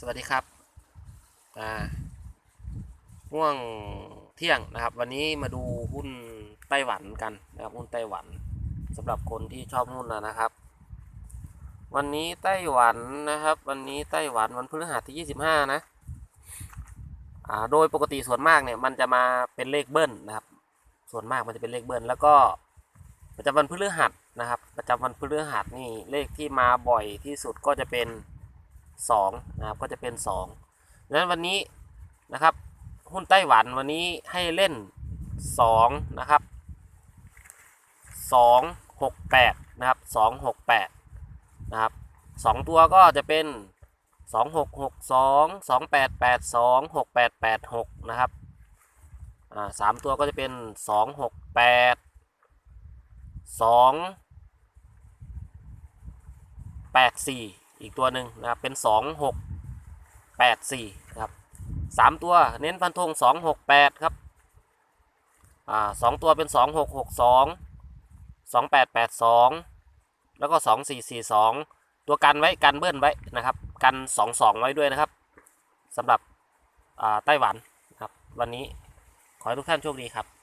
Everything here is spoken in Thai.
สวัสดีครับอ่าห่วงเที่ยงนะครับ วันนี้มาดูหุ้นไต้หวันกันนะครับหุ้นไต้หวันสำหรับคนที่ชอบหุ้นนะนะครับ วันนี้ไต้หวันนะครับ วันนี้ไต้หวันวันพฤหัสที่25นะอ่าโดยปกติส่วนมากเนี่ยมันจะมาเป็นเลขเบิ้ลนะครับ ส่วนมากมันจะเป็นเลขเบิ้ลแล้วก็ประจำวันพฤหัสนะครับ ประจำวันพฤหัสนี่เลขที่มาบ่อยที่สุดก็จะเป็น 2นะครับก็จะเป็น2ดังนั้นวันนี้นะครับหุ้นไต้หวันวันนี้ให้เล่น2นะครับ2 6 8นะครับ2 6 8นะครับ2ตัวก็จะเป็น 2 6 6 2 2 8 8 2 6 8 8 6นะครับอ่าสามตัวก็จะเป็น 2 6 8 2 8 4 อีกตัวหนึ่งนะครับเป็น 2 6 8 4นะครับสามตัวเน้นฟันธง 2 6 8 ครับอ่าสองตัวเป็น 2 6 6 2 2 8 8 2 แล้วก็ 2 4 4 2 ตัวกันไว้กันเบิ้ลไว้นะครับกัน 2 2 ไว้ด้วยนะครับสำหรับไต้หวันครับวันนี้ขอให้ทุกท่านโชคดีครับ